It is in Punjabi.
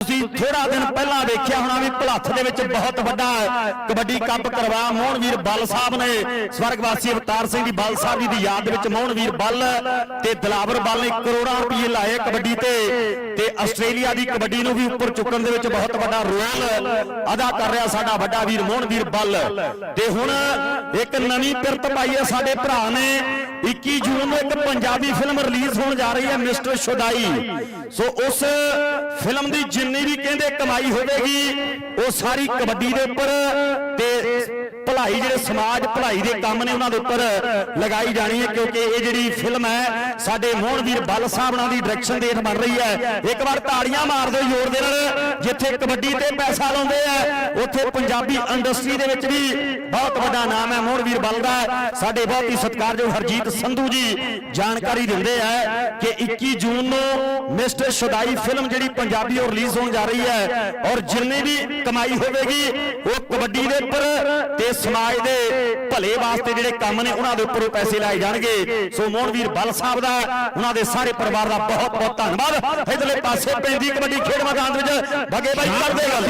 ਤੁਸੀਂ ਥੋੜਾ ਦਿਨ ਪਹਿਲਾਂ ਵੇਖਿਆ ਹੋਣਾ ਵੀ ਭਲੱਥ ਦੇ ਵਿੱਚ ਬਹੁਤ ਵੱਡਾ ਕਬੱਡੀ ਕੱਪ ਕਰਵਾ ਮੋਹਨਵੀਰ ਬੱਲ ਸਾਹਿਬ ਨੇ। ਸਵਰਗਵਾਸੀ ਅਵਤਾਰ ਸਿੰਘ ਦੀ ਬੱਲ ਸਾਹਿਬ ਜੀ ਦੀ ਯਾਦ ਦੇ ਵਿੱਚ ਮੋਹਨਵੀਰ ਬੱਲ ਤੇ ਦਲਾਵਰ ਬੱਲ ਨੇ ਕਰੋੜਾਂ ਰੁਪਏ ਲਾਏ ਕਬੱਡੀ ਤੇ। ਤੇ ਆਸਟ੍ਰੇਲੀਆ ਦੀ ਕਬੱਡੀ ਨੂੰ ਵੀ ਉੱਪਰ ਚੁੱਕਣ ਦੇ ਵਿੱਚ ਬਹੁਤ ਵੱਡਾ ਰੋਲ ਅਦਾ ਕਰ ਰਿਹਾ ਸਾਡਾ ਵੱਡਾ ਵੀਰ ਮੋਹਨਵੀਰ ਬੱਲ। ਤੇ ਹੁਣ ਇੱਕ ਨਵੀਂ ਪਿਰਤ ਪਾਈ ਹੈ ਸਾਡੇ ਭਰਾ ਨੇ 21 ਜੂਨ ਨੂੰ ਇੱਕ ਪੰਜਾਬੀ ਫਿਲਮ ਰਿਲੀਜ਼ ਹੋਣ ਜਾ ਰਹੀ ਹੈ ਮਿਸਟਰ ਸ਼ੁਦਾਈ। ਸੋ ਉਸ ਫਿਲਮ ਦੀ ਜਿੰਨੀ ਵੀ ਕਹਿੰਦੇ ਕਮਾਈ ਹੋਵੇਗੀ, ਉਹ ਸਾਰੀ ਕਬੱਡੀ ਦੇ ਉੱਪਰ ਭਲਾਈ ਜਿਹੜੇ ਸਮਾਜ ਭਲਾਈ ਦੇ ਕੰਮ ਨੇ ਉਹਨਾਂ ਦੇ ਉੱਪਰ ਲਗਾਈ ਜਾਣੀ ਹੈ, ਕਿਉਂਕਿ ਇਹ ਜਿਹੜੀ ਫਿਲਮ ਹੈ, ਸਾਡੇ ਮੋਹਨਵੀਰ ਬੱਲ ਸਾਹਿਬ ਨਾਲ ਦੀ ਡਾਇਰੈਕਸ਼ਨ ਦੇ ਬਣ ਰਹੀ ਹੈ। ਇੱਕ ਵਾਰ ਤਾੜੀਆਂ ਮਾਰ ਦਿਓ ਜ਼ੋਰ ਦੇ ਨਾਲ, ਜਿੱਥੇ ਕਬੱਡੀ ਤੇ ਪੈਸਾ ਲਾਉਂਦੇ ਆ, ਉੱਥੇ ਪੰਜਾਬੀ ਇੰਡਸਟਰੀ ਦੇ ਵਿੱਚ ਵੀ ਬਹੁਤ ਵੱਡਾ ਨਾਮ ਹੈ ਮੋਹਨਵੀਰ ਬੱਲ ਦਾ। ਸਾਡੇ ਬਹੁਤ ਹੀ ਸਤਿਕਾਰਯੋਗ ਹਰਜੀਤ ਸੰਧੂ ਜੀ ਜਾਣਕਾਰੀ ਦਿੰਦੇ ਆ ਕਿ 21 ਜੂਨ ਨੂੰ ਮਿਸਟਰ ਸ਼ੁਦਾਈ ਫਿਲਮ ਜਿਹੜੀ ਪੰਜਾਬੀ ਉਹ ਰਿਲੀਜ਼ ਹੋਣ ਜਾ ਰਹੀ ਹੈ, ਔਰ ਜਿੰਨੀ ਵੀ ਕਮਾਈ ਹੋਵੇਗੀ, ਉਹ ਕਬੱਡੀ ਦੇ ਉੱਪਰ ਤੇ ਸਮਾਜ ਦੇ ਭਲੇ ਵਾਸਤੇ ਜਿਹੜੇ ਕੰਮ ਨੇ, ਉਹਨਾਂ ਦੇ ਉੱਪਰ ਪੈਸੇ ਲਾਏ ਜਾਣਗੇ। ਸੋ ਮੋਹਨਵੀਰ ਬਲ ਸਾਹਿਬ ਦਾ, ਉਹਨਾਂ ਦੇ ਸਾਰੇ ਪਰਿਵਾਰ ਦਾ ਬਹੁਤ ਬਹੁਤ ਧੰਨਵਾਦ। ਇਧਰਲੇ ਪਾਸੇ ਪੈਂਦੀ ਕਬੱਡੀ ਖੇਡ ਮੈਦਾਨ ਵਿੱਚ। ਬਗੇ ਬਾਈ ਕਰਦੇ ਗੱਲ